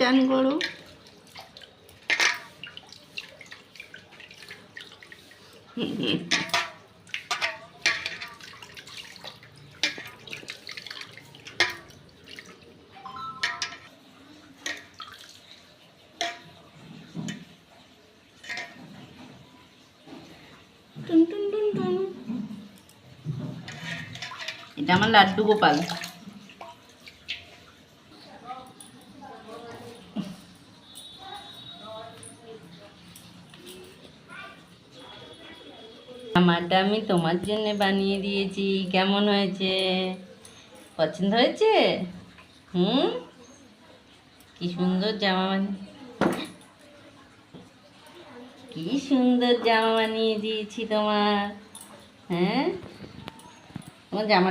চান করো। এটা আমার লাড্ডু গোপাল। আমারটা আমি তোমার জন্য বানিয়ে দিয়েছি। কেমন হয়েছে? পছন্দ হয়েছে? হুম? কি সুন্দর জামা বানিয়ে কি সুন্দর জামা বানিয়ে দিয়েছি তোমার। হ্যাঁ? তোমার জামা